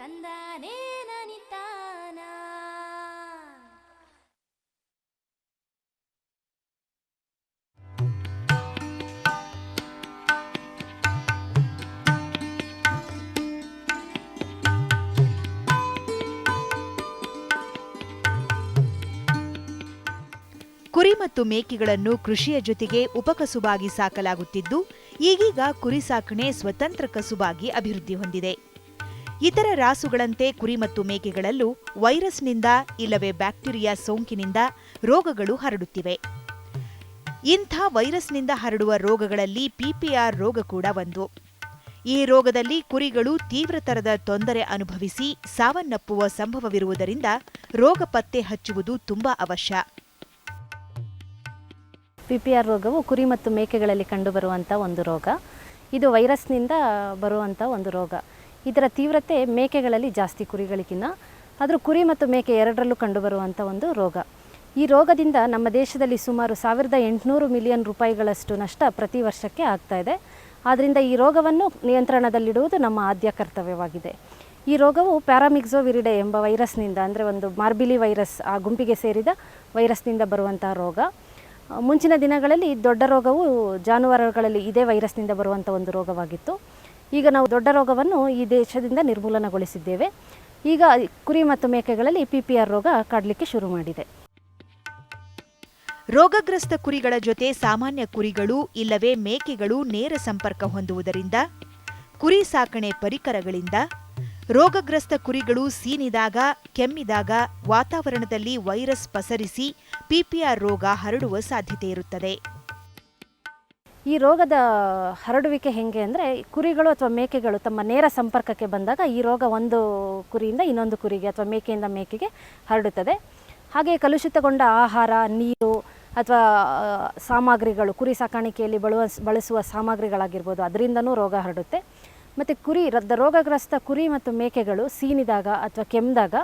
ನನಿತಾನ ಕುರಿ ಮತ್ತು ಮೇಕೆಗಳನ್ನು ಕೃಷಿಯ ಜೊತೆಗೆ ಉಪಕಸುಬಾಗಿ ಸಾಕಲಾಗುತ್ತಿದ್ದು, ಈಗೀಗ ಕುರಿ ಸಾಕಣೆ ಸ್ವತಂತ್ರ ಕಸುಬಾಗಿ ಅಭಿವೃದ್ಧಿ ಹೊಂದಿದೆ. ಇತರ ರಾಸುಗಳಂತೆ ಕುರಿ ಮತ್ತು ಮೇಕೆಗಳಲ್ಲೂ ವೈರಸ್ನಿಂದ ಇಲ್ಲವೇ ಬ್ಯಾಕ್ಟೀರಿಯಾ ಸೋಂಕಿನಿಂದ ರೋಗಗಳು ಹರಡುತ್ತಿವೆ. ಇಂಥ ವೈರಸ್ನಿಂದ ಹರಡುವ ರೋಗಗಳಲ್ಲಿ ಪಿಪಿಆರ್ ರೋಗ ಕೂಡ ಒಂದು. ಈ ರೋಗದಲ್ಲಿ ಕುರಿಗಳು ತೀವ್ರತರದ ತೊಂದರೆ ಅನುಭವಿಸಿ ಸಾವನ್ನಪ್ಪುವ ಸಂಭವವಿರುವುದರಿಂದ ರೋಗ ಪತ್ತೆ ಹಚ್ಚುವುದು ತುಂಬಾ ಅವಶ್ಯ. ಪಿ ಪಿ ರೋಗವು ಕುರಿ ಮತ್ತು ಮೇಕೆಗಳಲ್ಲಿ ಕಂಡುಬರುವಂಥ ಒಂದು ರೋಗ. ಇದು ವೈರಸ್ನಿಂದ ಬರುವಂಥ ಒಂದು ರೋಗ. ಇದರ ತೀವ್ರತೆ ಮೇಕೆಗಳಲ್ಲಿ ಜಾಸ್ತಿ ಕುರಿಗಳಿಗಿನ್ನ. ಆದರೂ ಕುರಿ ಮತ್ತು ಮೇಕೆ ಎರಡರಲ್ಲೂ ಕಂಡುಬರುವಂಥ ಒಂದು ರೋಗ. ಈ ರೋಗದಿಂದ ನಮ್ಮ ದೇಶದಲ್ಲಿ ಸುಮಾರು ಸಾವಿರದ ಎಂಟುನೂರು ಮಿಲಿಯನ್ ರೂಪಾಯಿಗಳಷ್ಟು ನಷ್ಟ ಪ್ರತಿ ವರ್ಷಕ್ಕೆ ಆಗ್ತಾ ಇದೆ. ಆದ್ದರಿಂದ ಈ ರೋಗವನ್ನು ನಿಯಂತ್ರಣದಲ್ಲಿಡುವುದು ನಮ್ಮ ಆದ್ಯ ಕರ್ತವ್ಯವಾಗಿದೆ. ಈ ರೋಗವು ಪ್ಯಾರಾಮಿಕ್ಸೋವಿರಿಡೆ ಎಂಬ ವೈರಸ್ನಿಂದ, ಅಂದರೆ ಒಂದು ಮಾರ್ಬಿಲಿ ವೈರಸ್ ಆ ಗುಂಪಿಗೆ ಸೇರಿದ ವೈರಸ್ನಿಂದ ಬರುವಂತಹ ರೋಗ. ಮುಂಚಿನ ದಿನಗಳಲ್ಲಿ ದೊಡ್ಡ ರೋಗವು ಜಾನುವಾರುಗಳಲ್ಲಿ ಇದೇ ವೈರಸ್ನಿಂದ ಬರುವಂಥ ಒಂದು ರೋಗವಾಗಿತ್ತು. ಈಗ ನಾವು ದೊಡ್ಡ ರೋಗವನ್ನು ಈ ದೇಶದಿಂದ ನಿರ್ಮೂಲನಗೊಳಿಸಿದ್ದೇವೆ. ಈಗ ಕುರಿ ಮತ್ತು ಮೇಕೆಗಳಲ್ಲಿ ಪಿ ಪಿ ಆರ್ ರೋಗ ಕಾಡಲಿಕ್ಕೆ ಶುರು ಮಾಡಿದೆ. ರೋಗಗ್ರಸ್ತ ಕುರಿಗಳ ಜೊತೆ ಸಾಮಾನ್ಯ ಕುರಿಗಳು ಇಲ್ಲವೇ ಮೇಕೆಗಳು ನೇರ ಸಂಪರ್ಕ ಹೊಂದುವುದರಿಂದ, ಕುರಿ ಸಾಕಣೆ ಪರಿಕರಗಳಿಂದ, ರೋಗಗ್ರಸ್ತ ಕುರಿಗಳು ಸೀನಿದಾಗ, ಕೆಮ್ಮಿದಾಗ ವಾತಾವರಣದಲ್ಲಿ ವೈರಸ್ ಪಸರಿಸಿ ಪಿಪಿಆರ್ ರೋಗ ಹರಡುವ ಸಾಧ್ಯತೆ ಇರುತ್ತದೆ. ಈ ರೋಗದ ಹರಡುವಿಕೆ ಹೆಂಗೆ ಅಂದರೆ ಕುರಿಗಳು ಅಥವಾ ಮೇಕೆಗಳು ತಮ್ಮ ನೇರ ಸಂಪರ್ಕಕ್ಕೆ ಬಂದಾಗ ಈ ರೋಗ ಒಂದು ಕುರಿಯಿಂದ ಇನ್ನೊಂದು ಕುರಿಗೆ ಅಥವಾ ಮೇಕೆಯಿಂದ ಮೇಕೆಗೆ ಹರಡುತ್ತದೆ. ಹಾಗೆ ಕಲುಷಿತಗೊಂಡ ಆಹಾರ, ನೀರು ಅಥವಾ ಸಾಮಗ್ರಿಗಳು, ಕುರಿ ಸಾಕಾಣಿಕೆಯಲ್ಲಿ ಬಳುವ, ಬಳಸುವ ಸಾಮಗ್ರಿಗಳಾಗಿರ್ಬೋದು ಅದರಿಂದನೂ ರೋಗ ಹರಡುತ್ತೆ. ಮತ್ತು ಕುರಿ ರದ್ದ ರೋಗಗ್ರಸ್ತ ಕುರಿ ಮತ್ತು ಮೇಕೆಗಳು ಸೀನಿದಾಗ ಅಥವಾ ಕೆಮ್ಮಿದಾಗ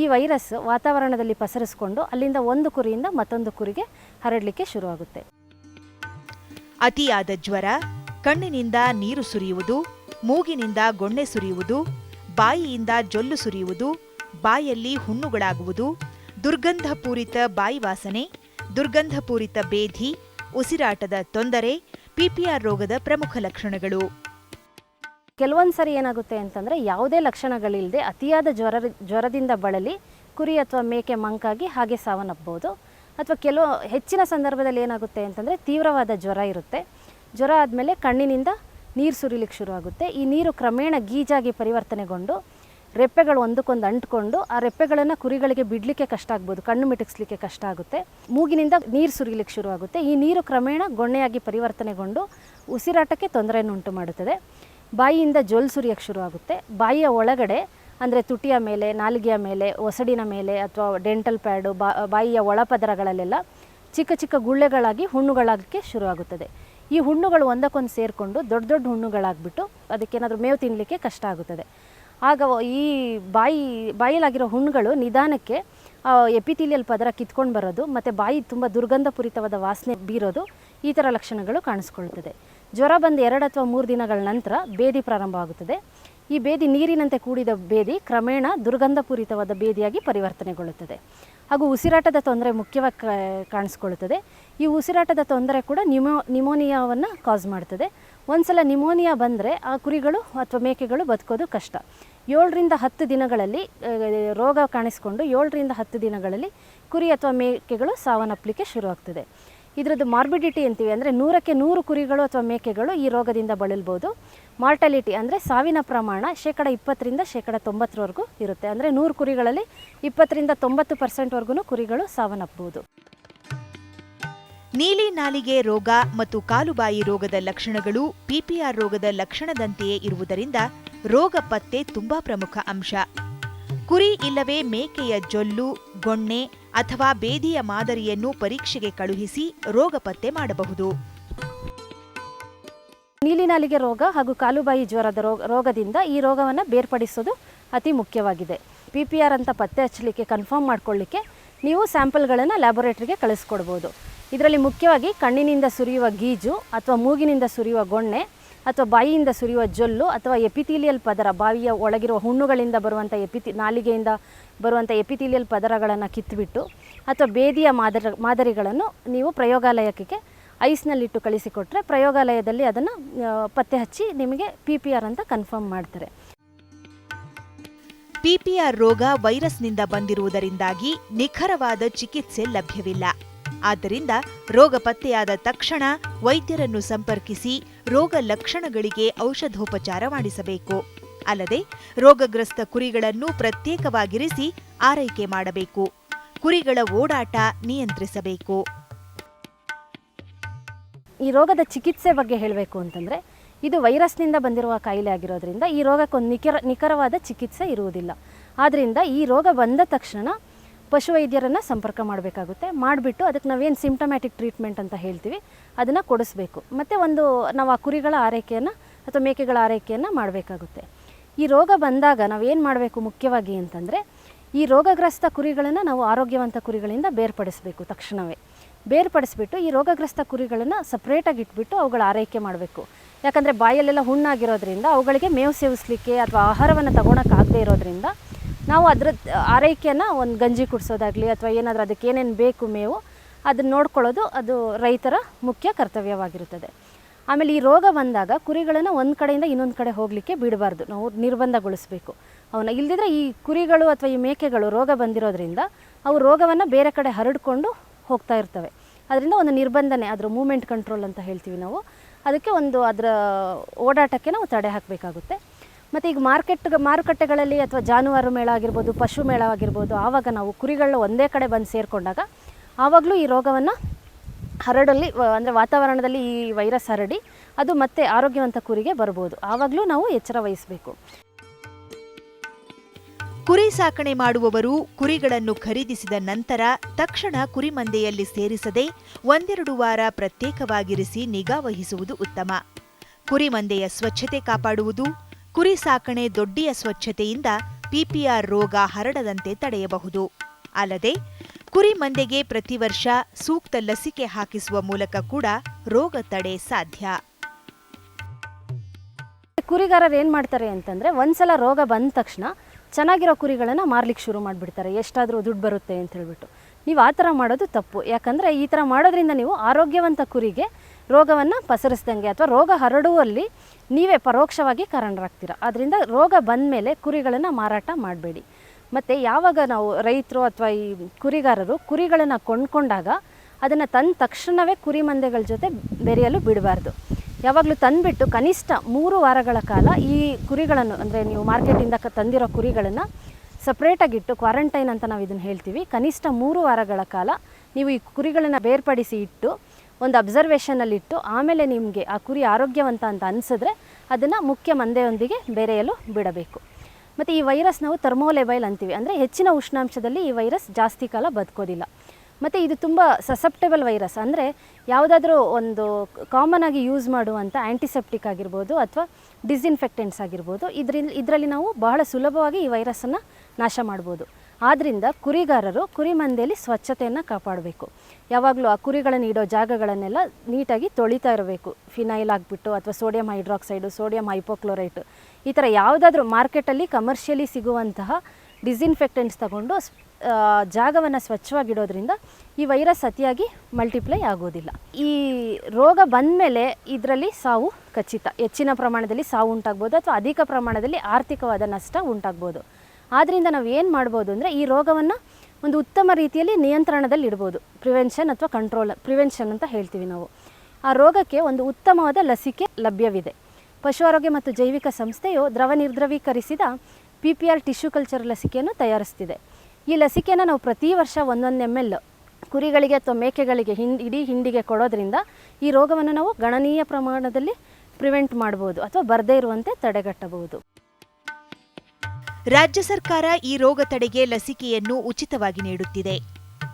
ಈ ವೈರಸ್ ವಾತಾವರಣದಲ್ಲಿ ಪಸರಿಸ್ಕೊಂಡು ಅಲ್ಲಿಂದ ಒಂದು ಕುರಿಯಿಂದ ಮತ್ತೊಂದು ಕುರಿಗೆ ಹರಡಲಿಕ್ಕೆ ಶುರುವಾಗುತ್ತೆ. ಅತಿಯಾದ ಜ್ವರ, ಕಣ್ಣಿನಿಂದ ನೀರು ಸುರಿಯುವುದು, ಮೂಗಿನಿಂದ ಗೊಣ್ಣೆ ಸುರಿಯುವುದು, ಬಾಯಿಯಿಂದ ಜೊಲ್ಲು ಸುರಿಯುವುದು, ಬಾಯಲ್ಲಿ ಹುಣ್ಣುಗಳಾಗುವುದು, ದುರ್ಗಂಧಪೂರಿತ ಬಾಯಿ ವಾಸನೆ, ದುರ್ಗಂಧಪೂರಿತ ಬೇಧಿ, ಉಸಿರಾಟದ ತೊಂದರೆ, ಪಿಪಿಆರ್ ರೋಗದ ಪ್ರಮುಖ ಲಕ್ಷಣಗಳು. ಕೆಲವೊಂದು ಸರಿ ಏನಾಗುತ್ತೆ ಅಂತಂದರೆ ಯಾವುದೇ ಲಕ್ಷಣಗಳಿಲ್ಲದೆ ಅತಿಯಾದ ಜ್ವರ, ಜ್ವರದಿಂದ ಬಳಲಿ ಕುರಿ ಅಥವಾ ಮೇಕೆ ಮಂಕಾಗಿ ಹಾಗೆ ಸಾವನ್ನಪ್ಪಬಹುದು. ಅಥವಾ ಕೆಲವು ಹೆಚ್ಚಿನ ಸಂದರ್ಭದಲ್ಲಿ ಏನಾಗುತ್ತೆ ಅಂತಂದರೆ ತೀವ್ರವಾದ ಜ್ವರ ಇರುತ್ತೆ. ಜ್ವರ ಆದಮೇಲೆ ಕಣ್ಣಿನಿಂದ ನೀರು ಸುರಿಲಿಕ್ಕೆ ಶುರುವಾಗುತ್ತೆ. ಈ ನೀರು ಕ್ರಮೇಣ ಗೀಜಾಗಿ ಪರಿವರ್ತನೆಗೊಂಡು ರೆಪ್ಪೆಗಳು ಒಂದಕ್ಕೊಂದು ಅಂಟ್ಕೊಂಡು ಆ ರೆಪ್ಪೆಗಳನ್ನು ಕುರಿಗಳಿಗೆ ಬಿಡಲಿಕ್ಕೆ ಕಷ್ಟ ಆಗ್ಬೋದು, ಕಣ್ಣು ಮಿಟುಕಿಸ್ಲಿಕ್ಕೆ ಕಷ್ಟ ಆಗುತ್ತೆ. ಮೂಗಿನಿಂದ ನೀರು ಸುರಿಲಿಕ್ಕೆ ಶುರುವಾಗುತ್ತೆ. ಈ ನೀರು ಕ್ರಮೇಣ ಗೊಣ್ಣೆಯಾಗಿ ಪರಿವರ್ತನೆಗೊಂಡು ಉಸಿರಾಟಕ್ಕೆ ತೊಂದರೆಯನ್ನು ಉಂಟು ಮಾಡುತ್ತದೆ. ಬಾಯಿಯಿಂದ ಜೊಲ್ ಸುರಿಯೋಕ್ಕೆ ಶುರುವಾಗುತ್ತೆ. ಬಾಯಿಯ ಒಳಗಡೆ ಅಂದರೆ ತುಟಿಯ ಮೇಲೆ, ನಾಲಿಗೆಯ ಮೇಲೆ, ಒಸಡಿನ ಮೇಲೆ ಅಥವಾ ಡೆಂಟಲ್ ಪ್ಯಾಡು ಬಾಯಿಯ ಒಳಪದರಗಳಲ್ಲೆಲ್ಲ ಚಿಕ್ಕ ಚಿಕ್ಕ ಗುಳ್ಳೆಗಳಾಗಿ ಹುಣ್ಣುಗಳಾಗಕ್ಕೆ ಶುರುವಾಗುತ್ತದೆ. ಈ ಹುಣ್ಣುಗಳು ಒಂದಕ್ಕೊಂದು ಸೇರಿಕೊಂಡು ದೊಡ್ಡ ದೊಡ್ಡ ಹುಣ್ಣುಗಳಾಗ್ಬಿಟ್ಟು ಅದಕ್ಕೇನಾದರೂ ಮೇವು ತಿನ್ನಲಿಕ್ಕೆ ಕಷ್ಟ ಆಗುತ್ತದೆ. ಆಗ ಈ ಬಾಯಿ ಬಾಯಿಲಾಗಿರೋ ಹುಣ್ಣುಗಳು ನಿಧಾನಕ್ಕೆ ಎಪಿಥೀಲಿಯಲ್ ಪದರ ಕಿತ್ಕೊಂಡು ಬರೋದು ಮತ್ತು ಬಾಯಿ ತುಂಬ ದುರ್ಗಂಧಪೂರಿತವಾದ ವಾಸನೆ ಬೀರೋದು ಈ ಥರ ಲಕ್ಷಣಗಳು ಕಾಣಿಸ್ಕೊಳ್ತದೆ. ಜ್ವರ ಬಂದು ಎರಡು ಅಥವಾ ಮೂರು ದಿನಗಳ ನಂತರ ಬೇದಿ ಪ್ರಾರಂಭ ಆಗುತ್ತದೆ ಈ ಬೇದಿ ನೀರಿನಂತೆ ಕೂಡಿದ ಬೇದಿ ಕ್ರಮೇಣ ದುರ್ಗಂಧಪೂರಿತವಾದ ಬೇದಿಯಾಗಿ ಪರಿವರ್ತನೆಗೊಳ್ಳುತ್ತದೆ. ಹಾಗೂ ಉಸಿರಾಟದ ತೊಂದರೆ ಮುಖ್ಯವಾಗಿ ಕಾಣಿಸ್ಕೊಳ್ಳುತ್ತದೆ. ಈ ಉಸಿರಾಟದ ತೊಂದರೆ ಕೂಡ ನಿಮೋ, ನಿಮೋನಿಯಾವನ್ನು ಕಾಸ್ ಮಾಡ್ತದೆ. ಒಂದ್ಸಲ ನಿಮೋನಿಯಾ ಬಂದರೆ ಆ ಕುರಿಗಳು ಅಥವಾ ಮೇಕೆಗಳು ಬದುಕೋದು ಕಷ್ಟ. ಏಳರಿಂದ ಹತ್ತು ದಿನಗಳಲ್ಲಿ ರೋಗ ಕಾಣಿಸ್ಕೊಂಡು ಏಳರಿಂದ ಹತ್ತು ದಿನಗಳಲ್ಲಿ ಕುರಿ ಅಥವಾ ಮೇಕೆಗಳು ಸಾವನ್ನಪ್ಪಲಿಕ್ಕೆ ಶುರುವಾಗ್ತದೆ. ಇದರದ್ದು ಮಾರ್ಬಿಡಿಟಿ ಅಂತೀವಿ ಅಂದರೆ ನೂರಕ್ಕೆ ನೂರು ಕುರಿಗಳು ಅಥವಾ ಮೇಕೆಗಳು ಈ ರೋಗದಿಂದ ಬಳಲ್ಬೋದು. ಮಾರ್ಟಾಲಿಟಿ ಅಂದರೆ ಸಾವಿನ ಪ್ರಮಾಣ ಶೇಕಡ ಇಪ್ಪತ್ತರಿಂದ ಶೇಕಡ ತೊಂಬತ್ತರವರೆಗೂ ಇರುತ್ತೆ. ಅಂದರೆ ನೂರು ಕುರಿಗಳಲ್ಲಿ ಇಪ್ಪತ್ತರಿಂದ ತೊಂಬತ್ತು ಪರ್ಸೆಂಟ್ವರೆಗೂ ಕುರಿಗಳು ಸಾವನ್ನಪ್ಪಬಹುದು ನೀಲಿ ನಾಲಿಗೆ ರೋಗ ಮತ್ತು ಕಾಲುಬಾಯಿ ರೋಗದ ಲಕ್ಷಣಗಳು ಪಿಪಿಆರ್ ರೋಗದ ಲಕ್ಷಣದಂತೆಯೇ ಇರುವುದರಿಂದ ರೋಗ ಪತ್ತೆ ತುಂಬಾ ಪ್ರಮುಖ ಅಂಶ. ಕುರಿ ಇಲ್ಲವೇ ಮೇಕೆಯ ಜೊಲ್ಲು, ಗೊಣ್ಣೆ ಅಥವಾ ಬೇದಿಯ ಮಾದರಿಯನ್ನು ಪರೀಕ್ಷೆಗೆ ಕಳುಹಿಸಿ ರೋಗ ಪತ್ತೆ ಮಾಡಬಹುದು. ನೀಲಿನಾಲಿಗೆ ರೋಗ ಹಾಗೂ ಕಾಲುಬಾಯಿ ಜ್ವರದ ರೋಗ ರೋಗದಿಂದ ಈ ರೋಗವನ್ನು ಬೇರ್ಪಡಿಸೋದು ಅತಿ ಮುಖ್ಯವಾಗಿದೆ. ಪಿ ಪಿ ಆರ್ ಅಂತ ಪತ್ತೆ ಹಚ್ಚಲಿಕ್ಕೆ ಕನ್ಫರ್ಮ್ ಮಾಡ್ಕೊಳ್ಳಿಕ್ಕೆ ನೀವು ಸ್ಯಾಂಪಲ್ಗಳನ್ನು ಲ್ಯಾಬೊರೇಟ್ರಿಗೆ ಕಳಿಸ್ಕೊಡ್ಬೋದು. ಇದರಲ್ಲಿ ಮುಖ್ಯವಾಗಿ ಕಣ್ಣಿನಿಂದ ಸುರಿಯುವ ಗೀಜು ಅಥವಾ ಮೂಗಿನಿಂದ ಸುರಿಯುವ ಗೊಣ್ಣೆ ಅಥವಾ ಬಾಯಿಯಿಂದ ಸುರಿಯುವ ಜೊಲ್ಲು ಅಥವಾ ಎಪಿಥೀಲಿಯಲ್ ಪದರ ಬಾವಿಯ ಒಳಗಿರುವ ಹುಣ್ಣುಗಳಿಂದ ಬರುವಂಥ ಎಪಿತಿ, ನಾಲಿಗೆಯಿಂದ ಬರುವಂಥ ಎಪಿಥೀಲಿಯಲ್ ಪದರಗಳನ್ನು ಕಿತ್ತುಬಿಟ್ಟು ಅಥವಾ ಬೇದಿಯ ಮಾದರಿ, ಮಾದರಿಗಳನ್ನು ನೀವು ಪ್ರಯೋಗಾಲಯಕ್ಕೆ, ಐಸ್ನಲ್ಲಿಟ್ಟು ಕಳಿಸಿಕೊಟ್ರೆ ಪ್ರಯೋಗಾಲಯದಲ್ಲಿ ಅದನ್ನು ಪತ್ತೆ ಹಚ್ಚಿ ನಿಮಗೆ ಪಿ ಪಿ ಆರ್ ಅಂತ ಕನ್ಫರ್ಮ್ ಮಾಡ್ತಾರೆ. ಪಿಪಿಆರ್ ರೋಗ ವೈರಸ್ನಿಂದ ಬಂದಿರುವುದರಿಂದಾಗಿ ನಿಖರವಾದ ಚಿಕಿತ್ಸೆ ಲಭ್ಯವಿಲ್ಲ. ಆದ್ದರಿಂದ ರೋಗ ಪತ್ತೆಯಾದ ತಕ್ಷಣ ವೈದ್ಯರನ್ನು ಸಂಪರ್ಕಿಸಿ ರೋಗ ಲಕ್ಷಣಗಳಿಗೆ ಔಷಧೋಪಚಾರ ಮಾಡಿಸಬೇಕು. ಅಲ್ಲದೆ ರೋಗಗ್ರಸ್ತ ಕುರಿಗಳನ್ನು ಪ್ರತ್ಯೇಕವಾಗಿರಿಸಿ ಆರೈಕೆ ಮಾಡಬೇಕು. ಕುರಿಗಳ ಓಡಾಟ ನಿಯಂತ್ರಿಸಬೇಕು. ಈ ರೋಗದ ಚಿಕಿತ್ಸೆ ಬಗ್ಗೆ ಹೇಳಬೇಕು ಅಂತಂದರೆ, ಇದು ವೈರಸ್ನಿಂದ ಬಂದಿರುವ ಕಾಯಿಲೆ ಆಗಿರೋದ್ರಿಂದ ಈ ರೋಗಕ್ಕೊಂದು ನಿಖರ, ನಿಖರವಾದ ಚಿಕಿತ್ಸೆ ಇರುವುದಿಲ್ಲ. ಆದ್ದರಿಂದ ಈ ರೋಗ ಬಂದ ತಕ್ಷಣ ಪಶುವೈದ್ಯರನ್ನು ಸಂಪರ್ಕ ಮಾಡಬೇಕಾಗುತ್ತೆ. ಮಾಡಿಬಿಟ್ಟು ಅದಕ್ಕೆ ನಾವೇನು ಸಿಂಪ್ಟಮ್ಯಾಟಿಕ್ ಟ್ರೀಟ್ಮೆಂಟ್ ಅಂತ ಹೇಳ್ತೀವಿ, ಅದನ್ನು ಕೊಡಿಸ್ಬೇಕು. ಮತ್ತು ಒಂದು ನಾವು ಆ ಕುರಿಗಳ ಆರೈಕೆಯನ್ನು ಅಥವಾ ಮೇಕೆಗಳ ಆರೈಕೆಯನ್ನು ಮಾಡಬೇಕಾಗುತ್ತೆ. ಈ ರೋಗ ಬಂದಾಗ ನಾವೇನು ಮಾಡಬೇಕು ಮುಖ್ಯವಾಗಿ ಅಂತಂದರೆ, ಈ ರೋಗಗ್ರಸ್ತ ಕುರಿಗಳನ್ನು ನಾವು ಆರೋಗ್ಯವಂತ ಕುರಿಗಳಿಂದ ಬೇರ್ಪಡಿಸಬೇಕು ತಕ್ಷಣವೇ. ಬೇರ್ಪಡಿಸ್ಬಿಟ್ಟು ಈ ರೋಗಗ್ರಸ್ತ ಕುರಿಗಳನ್ನು ಸಪ್ರೇಟಾಗಿ ಇಟ್ಬಿಟ್ಟು ಅವುಗಳ ಆರೈಕೆ ಮಾಡಬೇಕು. ಯಾಕಂದರೆ ಬಾಯಲ್ಲೆಲ್ಲ ಹುಣ್ಣಾಗಿರೋದ್ರಿಂದ ಅವುಗಳಿಗೆ ಮೇವು ಸೇವಿಸಲಿಕ್ಕೆ ಅಥವಾ ಆಹಾರವನ್ನು ತಗೊಳಕ್ಕಾಗದೇ ಇರೋದ್ರಿಂದ ನಾವು ಅದರ ಆರೈಕೆಯನ್ನು ಒಂದು ಗಂಜಿ ಕುಡಿಸೋದಾಗಲಿ ಅಥವಾ ಏನಾದರೂ ಅದಕ್ಕೆ ಏನೇನು ಬೇಕು ಮೇವು, ಅದನ್ನು ನೋಡ್ಕೊಳ್ಳೋದು ಅದು ರೈತರ ಮುಖ್ಯ ಕರ್ತವ್ಯವಾಗಿರುತ್ತದೆ. ಆಮೇಲೆ ಈ ರೋಗ ಬಂದಾಗ ಕುರಿಗಳನ್ನು ಒಂದು ಕಡೆಯಿಂದ ಇನ್ನೊಂದು ಕಡೆ ಹೋಗಲಿಕ್ಕೆ ಬಿಡಬಾರ್ದು. ನಾವು ನಿರ್ಬಂಧಗೊಳಿಸಬೇಕು. ಅವನ್ನ ಇಲ್ದಿದ್ರೆ ಈ ಕುರಿಗಳು ಅಥವಾ ಈ ಮೇಕೆಗಳು ರೋಗ ಬಂದಿರೋದ್ರಿಂದ ಅವು ರೋಗವನ್ನು ಬೇರೆ ಕಡೆ ಹರಡಿಕೊಂಡು ಹೋಗ್ತಾ ಇರ್ತವೆ. ಅದರಿಂದ ಒಂದು ನಿರ್ಬಂಧನೆ, ಅದರ ಮೂಮೆಂಟ್ ಕಂಟ್ರೋಲ್ ಅಂತ ಹೇಳ್ತೀವಿ ನಾವು. ಅದಕ್ಕೆ ಒಂದು ಅದರ ಓಡಾಟಕ್ಕೆ ನಾವು ತಡೆ ಹಾಕಬೇಕಾಗುತ್ತೆ. ಮತ್ತು ಈಗ ಮಾರ್ಕೆಟ್ ಮಾರುಕಟ್ಟೆಗಳಲ್ಲಿ ಅಥವಾ ಜಾನುವಾರು ಮೇಳ ಆಗಿರ್ಬೋದು, ಪಶು ಮೇಳ ಆಗಿರ್ಬೋದು, ಆವಾಗ ನಾವು ಕುರಿಗಳನ್ನ ಒಂದೇ ಕಡೆ ಬಂದು ಸೇರಿಕೊಂಡಾಗ ಆವಾಗಲೂ ಈ ರೋಗವನ್ನು ಹರಡಲ್ಲಿ ಅಂದರೆ ವಾತಾವರಣದಲ್ಲಿ ಈ ವೈರಸ್ ಹರಡಿ ಅದು ಮತ್ತೆ ಆರೋಗ್ಯವಂತ ಕುರಿಗೆ ಬರ್ಬೋದು. ಆವಾಗಲೂ ನಾವು ಎಚ್ಚರ ವಹಿಸಬೇಕು. ಕುರಿ ಸಾಕಣೆ ಮಾಡುವವರು ಕುರಿಗಳನ್ನು ಖರೀದಿಸಿದ ನಂತರ ತಕ್ಷಣ ಕುರಿಮಂದೆಯಲ್ಲಿ ಸೇರಿಸದೆ ಒಂದೆರಡು ವಾರ ಪ್ರತ್ಯೇಕವಾಗಿರಿಸಿ ನಿಗಾ ವಹಿಸುವುದು ಉತ್ತಮ. ಕುರಿಮಂದೆಯ ಸ್ವಚ್ಛತೆ ಕಾಪಾಡುವುದು ಕುರಿ ಸಾಕಣೆ ದೊಡ್ಡಿಯ ಸ್ವಚ್ಛತೆಯಿಂದ ಪಿಪಿಆರ್ ರೋಗ ಹರಡದಂತೆ ತಡೆಯಬಹುದು. ಅಲ್ಲದೆ, ಕುರಿ ಮಂದೆಗೆ ಪ್ರತಿ ವರ್ಷ ಸೂಕ್ತ ಲಸಿಕೆ ಹಾಕಿಸುವ ಮೂಲಕ ಕೂಡ ರೋಗ ತಡೆ ಸಾಧ್ಯ. ಕುರಿಗಾರರು ಏನು ಮಾಡ್ತಾರೆ ಅಂತಂದರೆ, ಒಂದ್ಸಲ ರೋಗ ಬಂದ ತಕ್ಷಣ ಚೆನ್ನಾಗಿರೋ ಕುರಿಗಳನ್ನು ಮಾರ್ಲಿಕ್ಕೆ ಶುರು ಮಾಡಿಬಿಡ್ತಾರೆ. ಎಷ್ಟಾದರೂ ದುಡ್ಡು ಬರುತ್ತೆ ಅಂತ ಹೇಳ್ಬಿಟ್ಟು. ನೀವು ಆ ಥರ ಮಾಡೋದು ತಪ್ಪು. ಯಾಕಂದರೆ ಈ ಥರ ಮಾಡೋದ್ರಿಂದ ನೀವು ಆರೋಗ್ಯವಂತ ಕುರಿಗೆ ರೋಗವನ್ನು ಪಸರಿಸ್ದಂಗೆ ಅಥವಾ ರೋಗ ಹರಡುವಲ್ಲಿ ನೀವೇ ಪರೋಕ್ಷವಾಗಿ ಕಾರಣರಾಗ್ತೀರ. ಅದರಿಂದ ರೋಗ ಬಂದ ಮೇಲೆ ಕುರಿಗಳನ್ನು ಮಾರಾಟ ಮಾಡಬೇಡಿ. ಮತ್ತು ಯಾವಾಗ ನಾವು ರೈತರು ಅಥವಾ ಈ ಕುರಿಗಾರರು ಕುರಿಗಳನ್ನು ಕೊಂಡ್ಕೊಂಡಾಗ ಅದನ್ನು ತಂದ ತಕ್ಷಣವೇ ಕುರಿ ಮಂದೆಗಳ ಜೊತೆ ಬೆರೆಯಲು ಬಿಡಬಾರ್ದು. ಯಾವಾಗಲೂ ತಂದುಬಿಟ್ಟು ಕನಿಷ್ಠ ಮೂರು ವಾರಗಳ ಕಾಲ ಈ ಕುರಿಗಳನ್ನು ಅಂದರೆ ನೀವು ಮಾರ್ಕೆಟಿಂದ ತಂದಿರೋ ಕುರಿಗಳನ್ನು ಸಪ್ರೇಟಾಗಿಟ್ಟು ಕ್ವಾರಂಟೈನ್ ಅಂತ ನಾವು ಇದನ್ನು ಹೇಳ್ತೀವಿ. ಕನಿಷ್ಠ ಮೂರು ವಾರಗಳ ಕಾಲ ನೀವು ಈ ಕುರಿಗಳನ್ನು ಬೇರ್ಪಡಿಸಿ ಇಟ್ಟು ಒಂದು ಅಬ್ಸರ್ವೇಷನಲ್ಲಿಟ್ಟು ಆಮೇಲೆ ನಿಮಗೆ ಆ ಕುರಿ ಆರೋಗ್ಯವಂತ ಅಂತ ಅನಿಸಿದ್ರೆ ಅದನ್ನು ಮುಖ್ಯ ಮಂದೆಯೊಂದಿಗೆ ಬೆರೆಯಲು ಬಿಡಬೇಕು. ಮತ್ತು ಈ ವೈರಸ್ ನಾವು ಥರ್ಮೋಲೆಬೈಲ್ ಅಂತೀವಿ. ಅಂದರೆ ಹೆಚ್ಚಿನ ಉಷ್ಣಾಂಶದಲ್ಲಿ ಈ ವೈರಸ್ ಜಾಸ್ತಿ ಕಾಲ ಬದುಕೋದಿಲ್ಲ. ಮತ್ತು ಇದು ತುಂಬ ಸಸೆಪ್ಟೆಬಲ್ ವೈರಸ್ ಅಂದರೆ ಯಾವುದಾದ್ರೂ ಒಂದು ಕಾಮನ್ ಆಗಿ ಯೂಸ್ ಮಾಡುವಂಥ ಆ್ಯಂಟಿಸೆಪ್ಟಿಕ್ ಆಗಿರ್ಬೋದು ಅಥವಾ ಡಿಸ್ಇನ್ಫೆಕ್ಟೆಂಟ್ಸ್ ಆಗಿರ್ಬೋದು. ಇದರಿಂದ ಇದರಲ್ಲಿ ನಾವು ಬಹಳ ಸುಲಭವಾಗಿ ಈ ವೈರಸ್ಸನ್ನು ನಾಶ ಮಾಡ್ಬೋದು. ಆದ್ದರಿಂದ ಕುರಿಗಾರರು ಕುರಿ ಮಂದೆಯಲ್ಲಿ ಸ್ವಚ್ಛತೆಯನ್ನು ಕಾಪಾಡಬೇಕು. ಯಾವಾಗಲೂ ಆ ಕುರಿಗಳನ್ನು ಇಡೋ ಜಾಗಗಳನ್ನೆಲ್ಲ ನೀಟಾಗಿ ತೊಳಿತಾ ಇರಬೇಕು. ಫಿನೈಲ್ ಆಗಿಬಿಟ್ಟು ಅಥವಾ ಸೋಡಿಯಂ ಹೈಡ್ರಾಕ್ಸೈಡು, ಸೋಡಿಯಂ ಹೈಪೋಕ್ಲೋರೈಟು ಈ ಥರ ಯಾವುದಾದ್ರೂ ಮಾರ್ಕೆಟಲ್ಲಿ ಕಮರ್ಷಿಯಲಿ ಸಿಗುವಂತಹ ಡಿಸ್ಇನ್ಫೆಕ್ಟೆಂಟ್ಸ್ ತಗೊಂಡು ಜಾಗವನ್ನು ಸ್ವಚ್ಛವಾಗಿಡೋದ್ರಿಂದ ಈ ವೈರಸ್ ಅತಿಯಾಗಿ ಮಲ್ಟಿಪ್ಲೈ ಆಗೋದಿಲ್ಲ. ಈ ರೋಗ ಬಂದ ಮೇಲೆ ಇದರಲ್ಲಿ ಸಾವು ಖಚಿತ. ಹೆಚ್ಚಿನ ಪ್ರಮಾಣದಲ್ಲಿ ಸಾವು ಉಂಟಾಗ್ಬೋದು ಅಥವಾ ಅಧಿಕ ಪ್ರಮಾಣದಲ್ಲಿ ಆರ್ಥಿಕವಾದ ನಷ್ಟ ಉಂಟಾಗ್ಬೋದು. ಆದ್ದರಿಂದ ನಾವು ಏನು ಮಾಡ್ಬೋದು ಅಂದರೆ ಈ ರೋಗವನ್ನು ಒಂದು ಉತ್ತಮ ರೀತಿಯಲ್ಲಿ ನಿಯಂತ್ರಣದಲ್ಲಿ ಇಡ್ಬೋದು ಪ್ರಿವೆನ್ಷನ್ ಅಥವಾ ಕಂಟ್ರೋಲ್ ಪ್ರಿವೆನ್ಷನ್ ಅಂತ ಹೇಳ್ತೀವಿ ನಾವು. ಆ ರೋಗಕ್ಕೆ ಒಂದು ಉತ್ತಮವಾದ ಲಸಿಕೆ ಲಭ್ಯವಿದೆ. ಪಶು ಆರೋಗ್ಯ ಮತ್ತು ಜೈವಿಕ ಸಂಸ್ಥೆಯು ದ್ರವ ನಿರ್ದ್ರವೀಕರಿಸಿದ P P R tissue culture ಲಸಿಕೆಯನ್ನು ತಯಾರಿಸ್ತಿದೆ. ಈ ಲಸಿಕೆಯನ್ನು ನಾವು ಪ್ರತಿ ವರ್ಷ ಒಂದೊಂದು ಎಂ ಎಲ್ ಕುರಿಗಳಿಗೆ ಅಥವಾ ಮೇಕೆಗಳಿಗೆ ಹಿಂಡ್ ಇಡೀ ಹಿಂಡಿಗೆ ಕೊಡೋದ್ರಿಂದ ಈ ರೋಗವನ್ನು ನಾವು ಗಣನೀಯ ಪ್ರಮಾಣದಲ್ಲಿ ಪ್ರಿವೆಂಟ್ ಮಾಡ್ಬೋದು ಅಥವಾ ಬರದೇ ಇರುವಂತೆ ತಡೆಗಟ್ಟಬಹುದು. ರಾಜ್ಯ ಸರ್ಕಾರ ಈ ರೋಗ ತಡೆಗೆ ಲಸಿಕೆಯನ್ನು ಉಚಿತವಾಗಿ ನೀಡುತ್ತಿದೆ.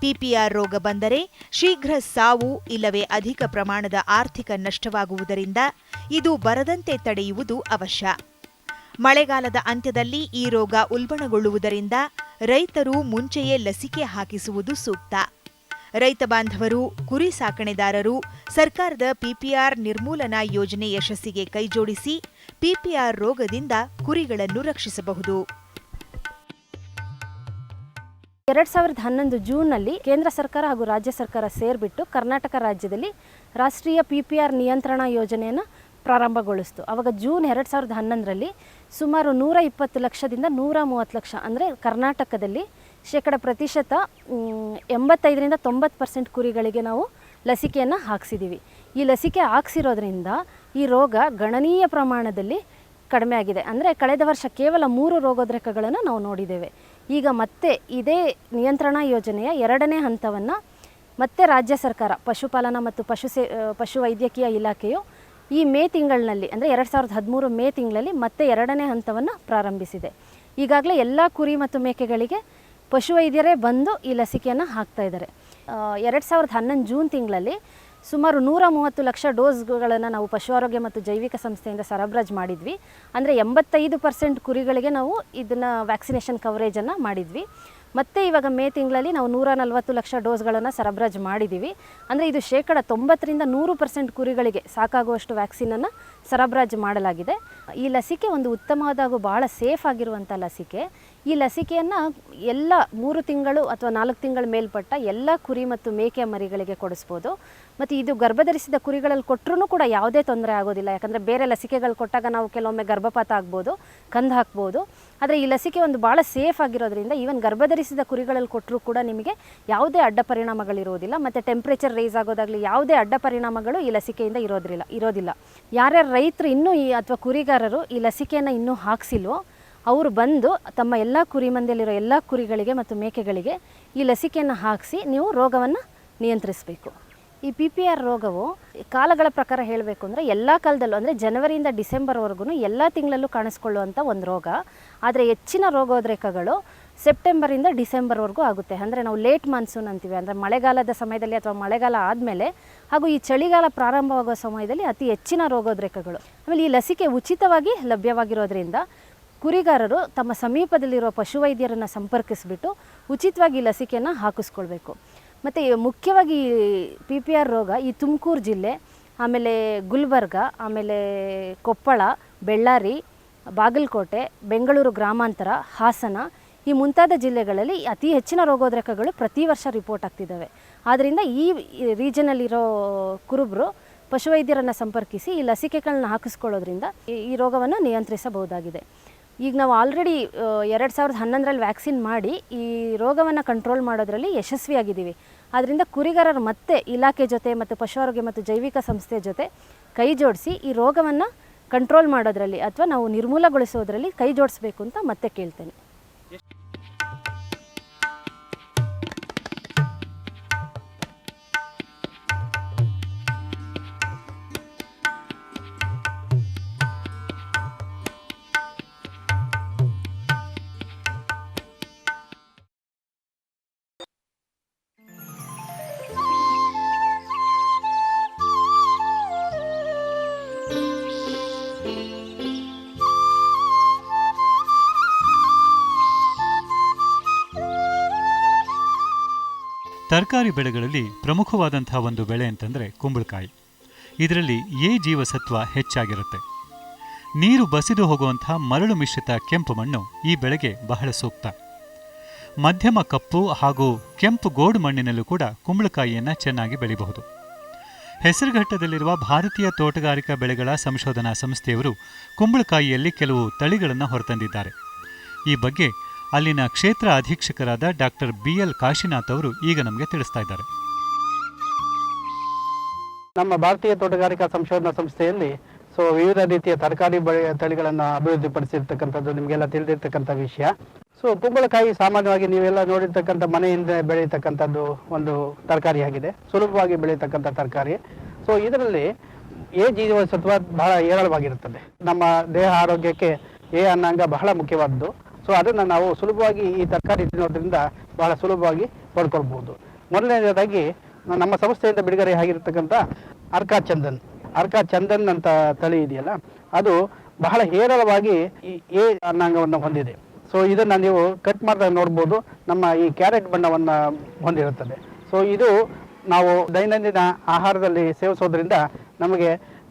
ಪಿಪಿಆರ್ ರೋಗ ಬಂದರೆ ಶೀಘ್ರ ಸಾವು ಇಲ್ಲವೇ ಅಧಿಕ ಪ್ರಮಾಣದ ಆರ್ಥಿಕ ನಷ್ಟವಾಗುವುದರಿಂದ ಇದು ಬರದಂತೆ ತಡೆಯುವುದು ಅವಶ್ಯ. ಮಳೆಗಾಲದ ಅಂತ್ಯದಲ್ಲಿ ಈ ರೋಗ ಉಲ್ಬಣಗೊಳ್ಳುವುದರಿಂದ ರೈತರು ಮುಂಚೆಯೇ ಲಸಿಕೆ ಹಾಕಿಸುವುದು ಸೂಕ್ತ. ರೈತ ಬಾಂಧವರು, ಕುರಿ ಸಾಕಣೆದಾರರು ಸರ್ಕಾರದ ಪಿಪಿಆರ್ ನಿರ್ಮೂಲನಾ ಯೋಜನೆ ಯಶಸ್ಸಿಗೆ ಕೈಜೋಡಿಸಿ ಪಿಪಿಆರ್ ರೋಗದಿಂದ ಕುರಿಗಳನ್ನು ರಕ್ಷಿಸಬಹುದು. ಎರಡ್ ಸಾವಿರದ ಹನ್ನೊಂದು ಜೂನ್ನಲ್ಲಿ ಕೇಂದ್ರ ಸರ್ಕಾರ ಹಾಗೂ ರಾಜ್ಯ ಸರ್ಕಾರ ಸೇರಿಬಿಟ್ಟು ಕರ್ನಾಟಕ ರಾಜ್ಯದಲ್ಲಿ ರಾಷ್ಟ್ರೀಯ ಪಿ ಪಿ ಆರ್ ನಿಯಂತ್ರಣ ಯೋಜನೆಯನ್ನು ಪ್ರಾರಂಭಗೊಳಿಸ್ತು. ಆವಾಗ ಜೂನ್ ಎರಡು ಸಾವಿರದ ಹನ್ನೊಂದರಲ್ಲಿ ಸುಮಾರು ನೂರ ಇಪ್ಪತ್ತು ಲಕ್ಷದಿಂದ ನೂರ ಮೂವತ್ತು ಲಕ್ಷ ಅಂದರೆ ಕರ್ನಾಟಕದಲ್ಲಿ ಶೇಕಡ ಪ್ರತಿಶತ ಎಂಬತ್ತೈದರಿಂದ ತೊಂಬತ್ತು ಪರ್ಸೆಂಟ್ ಕುರಿಗಳಿಗೆ ನಾವು ಲಸಿಕೆಯನ್ನು ಹಾಕ್ಸಿದ್ದೀವಿ ಈ ಲಸಿಕೆ ಹಾಕ್ಸಿರೋದ್ರಿಂದ ಈ ರೋಗ ಗಣನೀಯ ಪ್ರಮಾಣದಲ್ಲಿ ಕಡಿಮೆ ಆಗಿದೆ. ಅಂದರೆ ಕಳೆದ ವರ್ಷ ಕೇವಲ ಮೂರು ರೋಗೋದ್ರೇಕಗಳನ್ನು ನಾವು ನೋಡಿದ್ದೇವೆ. ಈಗ ಮತ್ತೆ ಇದೇ ನಿಯಂತ್ರಣ ಯೋಜನೆಯ ಎರಡನೇ ಹಂತವನ್ನು ಮತ್ತೆ ರಾಜ್ಯ ಸರ್ಕಾರ, ಪಶುಪಾಲನಾ ಮತ್ತು ಪಶು ಸೇ ಪಶುವೈದ್ಯಕೀಯ ಪಶು ವೈದ್ಯಕೀಯ ಇಲಾಖೆಯು ಈ ಮೇ ತಿಂಗಳಿನಲ್ಲಿ ಅಂದರೆ ಎರಡು ಸಾವಿರದ ಹದಿಮೂರು ಮೇ ತಿಂಗಳಲ್ಲಿ ಮತ್ತೆ ಎರಡನೇ ಹಂತವನ್ನು ಪ್ರಾರಂಭಿಸಿದೆ. ಈಗಾಗಲೇ ಎಲ್ಲ ಕುರಿ ಮತ್ತು ಮೇಕೆಗಳಿಗೆ ಪಶುವೈದ್ಯರೇ ಬಂದು ಈ ಲಸಿಕೆಯನ್ನು ಹಾಕ್ತಾ ಇದ್ದಾರೆ. ಎರಡು ಸಾವಿರದ ಹನ್ನೊಂದು ಜೂನ್ ತಿಂಗಳಲ್ಲಿ ಸುಮಾರು ನೂರ ಮೂವತ್ತು ಲಕ್ಷ ಡೋಸ್ಗಳನ್ನು ನಾವು ಪಶು ಆರೋಗ್ಯ ಮತ್ತು ಜೈವಿಕ ಸಂಸ್ಥೆಯಿಂದ ಸರಬರಾಜು ಮಾಡಿದ್ವಿ. ಅಂದರೆ ಎಂಬತ್ತೈದು ಪರ್ಸೆಂಟ್ ಕುರಿಗಳಿಗೆ ನಾವು ಇದನ್ನು ವ್ಯಾಕ್ಸಿನೇಷನ್ ಕವರೇಜನ್ನು ಮಾಡಿದ್ವಿ. ಮತ್ತು ಇವಾಗ ಮೇ ತಿಂಗಳಲ್ಲಿ ನಾವು ನೂರ ನಲವತ್ತು ಲಕ್ಷ ಡೋಸ್ಗಳನ್ನು ಸರಬರಾಜು ಮಾಡಿದ್ದೀವಿ ಅಂದರೆ ಇದು ಶೇಕಡ ತೊಂಬತ್ತರಿಂದ ನೂರು ಪರ್ಸೆಂಟ್ ಕುರಿಗಳಿಗೆ ಸಾಕಾಗುವಷ್ಟು ವ್ಯಾಕ್ಸಿನನ್ನು ಸರಬರಾಜು ಮಾಡಲಾಗಿದೆ. ಈ ಲಸಿಕೆ ಒಂದು ಉತ್ತಮವಾದ ಹಾಗೂ ಭಾಳ ಸೇಫ್ ಆಗಿರುವಂಥ ಲಸಿಕೆ. ಈ ಲಸಿಕೆಯನ್ನು ಎಲ್ಲ ಮೂರು ತಿಂಗಳು ಅಥವಾ ನಾಲ್ಕು ತಿಂಗಳು ಮೇಲ್ಪಟ್ಟ ಎಲ್ಲ ಕುರಿ ಮತ್ತು ಮೇಕೆ ಮರಿಗಳಿಗೆ ಕೊಡಿಸ್ಬೋದು. ಮತ್ತು ಇದು ಗರ್ಭಧರಿಸಿದ ಕುರಿಗಳಲ್ಲಿ ಕೊಟ್ಟರೂ ಕೂಡ ಯಾವುದೇ ತೊಂದರೆ ಆಗೋದಿಲ್ಲ. ಯಾಕಂದರೆ ಬೇರೆ ಲಸಿಕೆಗಳು ಕೊಟ್ಟಾಗ ನಾವು ಕೆಲವೊಮ್ಮೆ ಗರ್ಭಪಾತ ಆಗ್ಬೋದು, ಕಂದು ಹಾಕ್ಬೋದು. ಆದರೆ ಈ ಲಸಿಕೆ ಒಂದು ಭಾಳ ಸೇಫ್ ಆಗಿರೋದ್ರಿಂದ ಈವನ್ ಗರ್ಭಧರಿಸಿದ ಕುರಿಗಳಲ್ಲಿ ಕೊಟ್ಟರೂ ಕೂಡ ನಿಮಗೆ ಯಾವುದೇ ಅಡ್ಡ ಪರಿಣಾಮಗಳಿರೋದಿಲ್ಲ. ಮತ್ತು ಟೆಂಪ್ರೇಚರ್ ರೈಸ್ ಆಗೋದಾಗಲಿ ಯಾವುದೇ ಅಡ್ಡ ಪರಿಣಾಮಗಳು ಈ ಲಸಿಕೆಯಿಂದ ಇರೋದಿಲ್ಲ ಇರೋದಿಲ್ಲ. ಯಾರ್ಯಾರು ರೈತರು ಇನ್ನೂ ಈ ಅಥವಾ ಕುರಿಗಾರರು ಈ ಲಸಿಕೆಯನ್ನು ಇನ್ನೂ ಹಾಕ್ಸಿಲ್ವೋ ಅವರು ಬಂದು ತಮ್ಮ ಎಲ್ಲ ಕುರಿ ಮಂದಿಯಲ್ಲಿರೋ ಎಲ್ಲ ಕುರಿಗಳಿಗೆ ಮತ್ತು ಮೇಕೆಗಳಿಗೆ ಈ ಲಸಿಕೆಯನ್ನು ಹಾಕಿಸಿ ನೀವು ರೋಗವನ್ನು ನಿಯಂತ್ರಿಸಬೇಕು. ಈ ಪಿ ಪಿ ಆರ್ ರೋಗವು ಕಾಲಗಳ ಪ್ರಕಾರ ಹೇಳಬೇಕು ಅಂದರೆ ಎಲ್ಲ ಕಾಲದಲ್ಲೂ ಅಂದರೆ ಜನವರಿಯಿಂದ ಡಿಸೆಂಬರ್ವರೆಗೂ ಎಲ್ಲ ತಿಂಗಳಲ್ಲೂ ಕಾಣಿಸ್ಕೊಳ್ಳುವಂಥ ಒಂದು ರೋಗ. ಆದರೆ ಹೆಚ್ಚಿನ ರೋಗೋದ್ರೇಕಗಳು ಸೆಪ್ಟೆಂಬರಿಂದ ಡಿಸೆಂಬರ್ವರೆಗೂ ಆಗುತ್ತೆ. ಅಂದರೆ ನಾವು ಲೇಟ್ ಮಾನ್ಸೂನ್ ಅಂತೀವಿ. ಅಂದರೆ ಮಳೆಗಾಲದ ಸಮಯದಲ್ಲಿ ಅಥವಾ ಮಳೆಗಾಲ ಆದಮೇಲೆ ಹಾಗೂ ಈ ಚಳಿಗಾಲ ಪ್ರಾರಂಭವಾಗುವ ಸಮಯದಲ್ಲಿ ಅತಿ ಹೆಚ್ಚಿನ ರೋಗೋದ್ರೇಕಗಳು. ಆಮೇಲೆ ಈ ಲಸಿಕೆ ಉಚಿತವಾಗಿ ಲಭ್ಯವಾಗಿರೋದ್ರಿಂದ ಕುರಿಗಾರರು ತಮ್ಮ ಸಮೀಪದಲ್ಲಿರುವ ಪಶುವೈದ್ಯರನ್ನು ಸಂಪರ್ಕಿಸಿಬಿಟ್ಟು ಉಚಿತವಾಗಿ ಲಸಿಕೆಯನ್ನು ಹಾಕಿಸ್ಕೊಳ್ಬೇಕು. ಮತ್ತು ಮುಖ್ಯವಾಗಿ ಪಿ ಪಿ ಆರ್ ರೋಗ ಈ ತುಮಕೂರು ಜಿಲ್ಲೆ, ಆಮೇಲೆ ಗುಲ್ಬರ್ಗ, ಆಮೇಲೆ ಕೊಪ್ಪಳ, ಬೆಳ್ಳಾರಿ, ಬಾಗಲಕೋಟೆ, ಬೆಂಗಳೂರು ಗ್ರಾಮಾಂತರ, ಹಾಸನ ಈ ಮುಂತಾದ ಜಿಲ್ಲೆಗಳಲ್ಲಿ ಅತಿ ಹೆಚ್ಚಿನ ರೋಗೋದ್ರೇಕಗಳು ಪ್ರತಿ ವರ್ಷ ರಿಪೋರ್ಟ್ ಆಗ್ತಿದ್ದಾವೆ. ಆದ್ದರಿಂದ ಈ ರೀಜನಲ್ಲಿರೋ ಕುರುಬರು ಪಶುವೈದ್ಯರನ್ನು ಸಂಪರ್ಕಿಸಿ ಈ ಲಸಿಕೆಗಳನ್ನ ಹಾಕಿಸ್ಕೊಳ್ಳೋದ್ರಿಂದ ಈ ರೋಗವನ್ನು ನಿಯಂತ್ರಿಸಬಹುದಾಗಿದೆ. ಈಗ ನಾವು ಆಲ್ರೆಡಿ ಎರಡು ಸಾವಿರದ ಹನ್ನೊಂದರಲ್ಲಿ ವ್ಯಾಕ್ಸಿನ್ ಮಾಡಿ ಈ ರೋಗವನ್ನು ಕಂಟ್ರೋಲ್ ಮಾಡೋದರಲ್ಲಿ ಯಶಸ್ವಿಯಾಗಿದ್ದೀವಿ. ಆದ್ದರಿಂದ ಕುರಿಗಾರರು ಮತ್ತೆ ಇಲಾಖೆ ಜೊತೆ ಮತ್ತು ಪಶು ಆರೋಗ್ಯ ಮತ್ತು ಜೈವಿಕ ಸಂಸ್ಥೆ ಜೊತೆ ಕೈ ಜೋಡಿಸಿ ಈ ರೋಗವನ್ನು ಕಂಟ್ರೋಲ್ ಮಾಡೋದರಲ್ಲಿ ಅಥವಾ ನಾವು ನಿರ್ಮೂಲಗೊಳಿಸೋದರಲ್ಲಿ ಕೈ ಜೋಡಿಸ್ಬೇಕು ಅಂತ ಮತ್ತೆ ಕೇಳ್ತೇನೆ. ತರಕಾರಿ ಬೆಳೆಗಳಲ್ಲಿ ಪ್ರಮುಖವಾದಂಥ ಒಂದು ಬೆಳೆ ಅಂತಂದರೆ ಕುಂಬಳಕಾಯಿ. ಇದರಲ್ಲಿ ಎ ಜೀವಸತ್ವ ಹೆಚ್ಚಾಗಿರುತ್ತೆ. ನೀರು ಬಸಿದು ಹೋಗುವಂಥ ಮರಳು ಮಿಶ್ರಿತ ಕೆಂಪು ಮಣ್ಣು ಈ ಬೆಳೆಗೆ ಬಹಳ ಸೂಕ್ತ. ಮಧ್ಯಮ ಕಪ್ಪು ಹಾಗೂ ಕೆಂಪು ಗೋಡು ಮಣ್ಣಿನಲ್ಲೂ ಕೂಡ ಕುಂಬಳಕಾಯಿಯನ್ನು ಚೆನ್ನಾಗಿ ಬೆಳೆಯಬಹುದು ಹೆಸರುಘಟ್ಟದಲ್ಲಿರುವ ಭಾರತೀಯ ತೋಟಗಾರಿಕಾ ಬೆಳೆಗಳ ಸಂಶೋಧನಾ ಸಂಸ್ಥೆಯವರು ಕುಂಬಳಕಾಯಿಯಲ್ಲಿ ಕೆಲವು ತಳಿಗಳನ್ನು ಹೊರತಂದಿದ್ದಾರೆ. ಈ ಬಗ್ಗೆ ಅಲ್ಲಿನ ಕ್ಷೇತ್ರ ಅಧೀಕ್ಷಕರಾದ ಡಾಕ್ಟರ್ ಬಿ ಎಲ್ ಕಾಶಿನಾಥ್ ಅವರು ಈಗ ನಮಗೆ ತಿಳಿಸ್ತಾ ಇದ್ದಾರೆ. ನಮ್ಮ ಭಾರತೀಯ ತೋಟಗಾರಿಕಾ ಸಂಶೋಧನಾ ಸಂಸ್ಥೆಯಲ್ಲಿ ಸೊ ವಿವಿಧ ರೀತಿಯ ತರಕಾರಿ ಬೆಳೆ ತಳಿಗಳನ್ನು ಅಭಿವೃದ್ಧಿಪಡಿಸಿರ್ತಕ್ಕಂಥದ್ದು ನಿಮಗೆಲ್ಲ ತಿಳಿದಿರ್ತಕ್ಕಂಥ ವಿಷಯ. ಸೊ ಕುಂಬಳಕಾಯಿ ಸಾಮಾನ್ಯವಾಗಿ ನೀವೆಲ್ಲ ನೋಡಿರ್ತಕ್ಕಂಥ ಮನೆಯಿಂದ ಬೆಳೀತಕ್ಕಂಥದ್ದು ಒಂದು ತರಕಾರಿಯಾಗಿದೆ ಸುಲಭವಾಗಿ ಬೆಳೀತಕ್ಕಂಥ ತರಕಾರಿ. ಸೊ ಇದರಲ್ಲಿ ಎ ಜೀವಸತ್ವ ಬಹಳ ಹೇರಳವಾಗಿರುತ್ತದೆ. ನಮ್ಮ ದೇಹ ಆರೋಗ್ಯಕ್ಕೆ ಎ ಅನ್ನಾಂಗ ಬಹಳ ಮುಖ್ಯವಾದ್ದು. ಸೊ ಅದನ್ನು ನಾವು ಸುಲಭವಾಗಿ ಈ ತರಕಾರಿ ತಿನ್ನೋದ್ರಿಂದ ಬಹಳ ಸುಲಭವಾಗಿ ಪಡ್ಕೊಳ್ಬೋದು ಮೊದಲನೇದಾಗಿ, ನಮ್ಮ ಸಂಸ್ಥೆಯಿಂದ ಬಿಡುಗಡೆ ಆಗಿರ್ತಕ್ಕಂಥ ಅರ್ಕಾ ಚಂದನ್. ಅರ್ಕಾ ಚಂದನ್ ಅಂತ ತಳಿ ಇದೆಯಲ್ಲ, ಅದು ಬಹಳ ಹೇರಳವಾಗಿ ಈ ಎ ಅನ್ನಾಂಗವನ್ನು ಹೊಂದಿದೆ. ಸೊ ಇದನ್ನು ನೀವು ಕಟ್ ಮಾಡಿದಾಗ ನೋಡ್ಬೋದು, ನಮ್ಮ ಈ ಕ್ಯಾರೆಟ್ ಬಣ್ಣವನ್ನು ಹೊಂದಿರುತ್ತದೆ. ಸೊ ಇದು ನಾವು ದೈನಂದಿನ ಆಹಾರದಲ್ಲಿ ಸೇವಿಸೋದ್ರಿಂದ ನಮಗೆ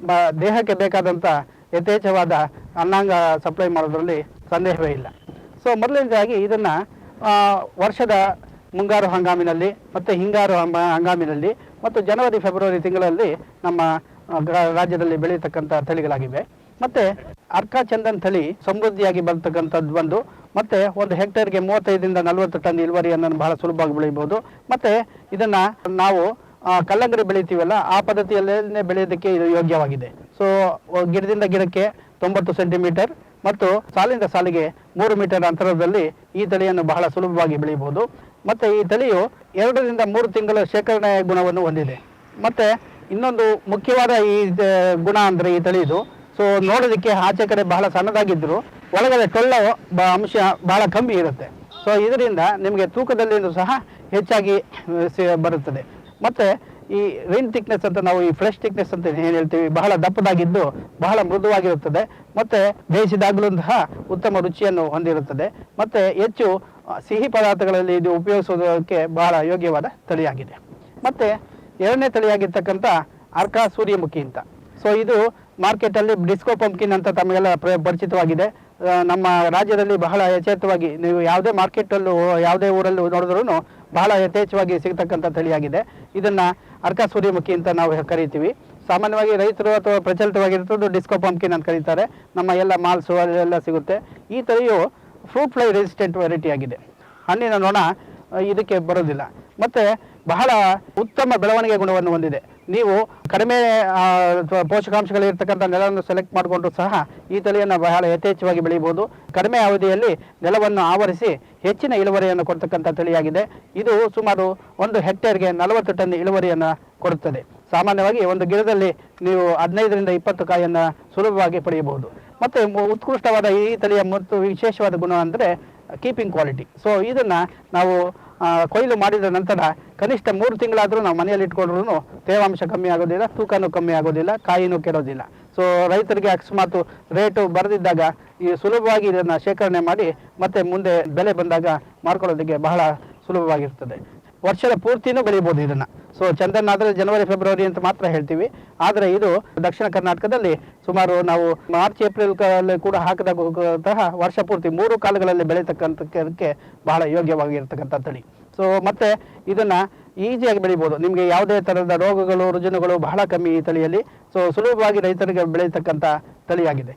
ಬ ದೇಹಕ್ಕೆ ಬೇಕಾದಂಥ ಯಥೇಚ್ಛವಾದ ಅನ್ನಾಂಗ ಸಪ್ಲೈ ಮಾಡೋದ್ರಲ್ಲಿ ಸಂದೇಹವೇ ಇಲ್ಲ. ಸೊ ಮೊದಲನೇದಾಗಿ ಇದನ್ನು ವರ್ಷದ ಮುಂಗಾರು ಹಂಗಾಮಿನಲ್ಲಿ ಮತ್ತು ಹಿಂಗಾರು ಹಂಗ- ಹಂಗಾಮಿನಲ್ಲಿ ಮತ್ತು ಜನವರಿ, ಫೆಬ್ರವರಿ ತಿಂಗಳಲ್ಲಿ ನಮ್ಮ ರಾಜ್ಯದಲ್ಲಿ ಬೆಳೆಯತಕ್ಕಂಥ ತಳಿಗಳಾಗಿವೆ. ಮತ್ತು ಅರ್ಕ ಚಂದನ್ ತಳಿ ಸಮೃದ್ಧಿಯಾಗಿ ಬರ್ತಕ್ಕಂಥದ್ದು ಒಂದು ಮತ್ತು ಒಂದು ಹೆಕ್ಟೇರ್ಗೆ ಮೂವತ್ತೈದರಿಂದ ನಲವತ್ತು ಟನ್ ಇಳುವರಿಯನ್ನು ಬಹಳ ಸುಲಭವಾಗಿ ಬೆಳೆಯಬಹುದು ಮತ್ತು ಇದನ್ನು ನಾವು ಕಲ್ಲಂಗಡಿ ಬೆಳಿತೀವಲ್ಲ, ಆ ಪದ್ಧತಿಯಲ್ಲೇ ಬೆಳೆಯೋದಕ್ಕೆ ಇದು ಯೋಗ್ಯವಾಗಿದೆ. ಸೊ ಗಿಡದಿಂದ ಗಿಡಕ್ಕೆ ತೊಂಬತ್ತು ಸೆಂಟಿಮೀಟರ್ ಮತ್ತು ಸಾಲಿಂದ ಸಾಲಿಗೆ ಮೂರು ಮೀಟರ್ ಅಂತರದಲ್ಲಿ ಈ ತಳಿಯನ್ನು ಬಹಳ ಸುಲಭವಾಗಿ ಬೆಳೆಯಬಹುದು. ಮತ್ತು ಈ ತಳಿಯು ಎರಡರಿಂದ ಮೂರು ತಿಂಗಳ ಶೇಖರಣೆ ಗುಣವನ್ನು ಹೊಂದಿದೆ. ಮತ್ತು ಇನ್ನೊಂದು ಮುಖ್ಯವಾದ ಈ ಗುಣ ಅಂದರೆ ಈ ತಳಿದು. ಸೊ ನೋಡೋದಕ್ಕೆ ಆಚೆ ಕಡೆ ಬಹಳ ಸಣ್ಣದಾಗಿದ್ದರೂ ಒಳಗಡೆ ಟೊಳ್ಳ ಅಂಶ ಬಹಳ ಕಮ್ಮಿ ಇರುತ್ತೆ. ಸೊ ಇದರಿಂದ ನಿಮಗೆ ತೂಕದಲ್ಲಿ ಸಹ ಹೆಚ್ಚಾಗಿ ಬರುತ್ತದೆ. ಮತ್ತು ಈ ರೈನ್ ಥಿಕ್ನೆಸ್ ಅಂತ ನಾವು ಈ ಫ್ರೆಶ್ ಥಿಕ್ನೆಸ್ ಅಂತ ಏನು ಹೇಳ್ತೀವಿ, ಬಹಳ ದಪ್ಪದಾಗಿದ್ದು ಬಹಳ ಮೃದುವಾಗಿರುತ್ತದೆ. ಮತ್ತು ಬೇಯಿಸಿದಾಗಲೂ ಉತ್ತಮ ರುಚಿಯನ್ನು ಹೊಂದಿರುತ್ತದೆ. ಮತ್ತು ಹೆಚ್ಚು ಸಿಹಿ ಪದಾರ್ಥಗಳಲ್ಲಿ ಇದು ಉಪಯೋಗಿಸೋದಕ್ಕೆ ಬಹಳ ಯೋಗ್ಯವಾದ ತಳಿಯಾಗಿದೆ. ಮತ್ತು ಎರಡನೇ ತಳಿಯಾಗಿರ್ತಕ್ಕಂಥ ಅರ್ಕ ಸೂರ್ಯಮುಖಿ ಅಂತ. ಸೊ ಇದು ಮಾರ್ಕೆಟಲ್ಲಿ ಡಿಸ್ಕೋ ಪಂಪ್ಕಿನ್ ಅಂತ ತಮಗೆಲ್ಲ ಪ್ರ, ಪರಿಚಿತವಾಗಿದೆ. ನಮ್ಮ ರಾಜ್ಯದಲ್ಲಿ ಬಹಳ ಯಥೇಚ್ಛವಾಗಿ ನೀವು ಯಾವುದೇ ಮಾರ್ಕೆಟಲ್ಲೂ ಯಾವುದೇ ಊರಲ್ಲೂ ನೋಡಿದ್ರೂ ಬಹಳ ಯಥೇಚ್ಛವಾಗಿ ಸಿಗತಕ್ಕಂಥ ತಳಿಯಾಗಿದೆ ಇದನ್ನು ಅರ್ಕ ಸೂರ್ಯಮುಖಿ ಅಂತ ನಾವು ಕರಿತೀವಿ. ಸಾಮಾನ್ಯವಾಗಿ ರೈತರು ಅಥವಾ ಪ್ರಚಲಿತವಾಗಿರ್ತದ್ದು ಡಿಸ್ಕೋ ಪಂಪ್ಕಿನ್ ಅಂತ ಕರೀತಾರೆ. ನಮ್ಮ ಎಲ್ಲ ಮಾಲ್ಸು ಅದೆಲ್ಲ ಸಿಗುತ್ತೆ. ಈ ತಳಿಯು ಫ್ರೂಟ್ ಫ್ಲೈ ರೆಸಿಸ್ಟೆಂಟ್ ವೆರೈಟಿ ಆಗಿದೆ. ಹಣ್ಣಿನ ನೊಣ ಇದಕ್ಕೆ ಬರೋದಿಲ್ಲ. ಮತ್ತು ಬಹಳ ಉತ್ತಮ ಬೆಳವಣಿಗೆ ಗುಣವನ್ನು ಹೊಂದಿದೆ. ನೀವು ಕಡಿಮೆ ಪೋಷಕಾಂಶಗಳಿರ್ತಕ್ಕಂಥ ನೆಲವನ್ನು ಸೆಲೆಕ್ಟ್ ಮಾಡಿಕೊಂಡು ಸಹ ಈ ತಳಿಯನ್ನು ಬಹಳ ಯಥೇಚ್ಛವಾಗಿ ಬೆಳೆಯಬಹುದು. ಕಡಿಮೆ ಅವಧಿಯಲ್ಲಿ ನೆಲವನ್ನು ಆವರಿಸಿ ಹೆಚ್ಚಿನ ಇಳುವರಿಯನ್ನು ಕೊಡ್ತಕ್ಕಂಥ ತಳಿಯಾಗಿದೆ. ಇದು ಸುಮಾರು ಒಂದು ಹೆಕ್ಟೇರ್ಗೆ ನಲವತ್ತು ಟನ್ ಇಳುವರಿಯನ್ನು ಕೊಡುತ್ತದೆ. ಸಾಮಾನ್ಯವಾಗಿ ಒಂದು ಗಿಡದಲ್ಲಿ ನೀವು ಹದಿನೈದರಿಂದ ಇಪ್ಪತ್ತು ಕಾಯಿಯನ್ನು ಸುಲಭವಾಗಿ ಪಡೆಯಬಹುದು. ಮತ್ತು ಉತ್ಕೃಷ್ಟವಾದ ಈ ತಳಿಯ ಮತ್ತು ವಿಶೇಷವಾದ ಗುಣ ಅಂದರೆ ಕೀಪಿಂಗ್ ಕ್ವಾಲಿಟಿ ಸೊ ಇದನ್ನು ನಾವು ಕೊಯ್ಲು ಮಾಡಿದ ನಂತರ ಕನಿಷ್ಠ ಮೂರು ತಿಂಗಳಾದರೂ ನಾವು ಮನೆಯಲ್ಲಿ ಇಟ್ಕೊಂಡ್ರೂ ತೇವಾಂಶ ಕಮ್ಮಿ ಆಗೋದಿಲ್ಲ, ತೂಕನೂ ಕಮ್ಮಿ ಆಗೋದಿಲ್ಲ, ಕಾಯಿನೂ ಕೆಡೋದಿಲ್ಲ. ಸೊ ರೈತರಿಗೆ ಅಕಸ್ಮಾತ್ ರೇಟು ಬರೆದಿದ್ದಾಗ ಈ ಸುಲಭವಾಗಿ ಇದನ್ನು ಶೇಖರಣೆ ಮಾಡಿ ಮತ್ತೆ ಮುಂದೆ ಬೆಲೆ ಬಂದಾಗ ಮಾರ್ಕೊಳ್ಳೋದಕ್ಕೆ ಬಹಳ ಸುಲಭವಾಗಿರ್ತದೆ. ವರ್ಷದ ಪೂರ್ತಿನೂ ಬೆಳಿಬೋದು ಇದನ್ನು. ಸೊ ಚಂದನ್ ಆದರೆ ಜನವರಿ ಫೆಬ್ರವರಿ ಅಂತ ಮಾತ್ರ ಹೇಳ್ತೀವಿ. ಆದರೆ ಇದು ದಕ್ಷಿಣ ಕರ್ನಾಟಕದಲ್ಲಿ ಸುಮಾರು ನಾವು ಮಾರ್ಚ್ ಏಪ್ರಿಲ್ ಕೂಡ ಹಾಕಿದಂತಹ ವರ್ಷ ಪೂರ್ತಿ ಮೂರು ಕಾಲಗಳಲ್ಲಿ ಬೆಳೀತಕ್ಕಂಥಕ್ಕೆ ಬಹಳ ಯೋಗ್ಯವಾಗಿರ್ತಕ್ಕಂಥ ತಳಿ. ಸೊ ಮತ್ತೆ ಇದನ್ನು ಈಸಿಯಾಗಿ ಬೆಳಿಬೋದು. ನಿಮಗೆ ಯಾವುದೇ ಥರದ ರೋಗಗಳು, ರುಜಿನಗಳು ಬಹಳ ಕಮ್ಮಿ ಈ ತಳಿಯಲ್ಲಿ. ಸೊ ಸುಲಭವಾಗಿ ರೈತರಿಗೆ ಬೆಳೀತಕ್ಕಂಥ ತಳಿಯಾಗಿದೆ.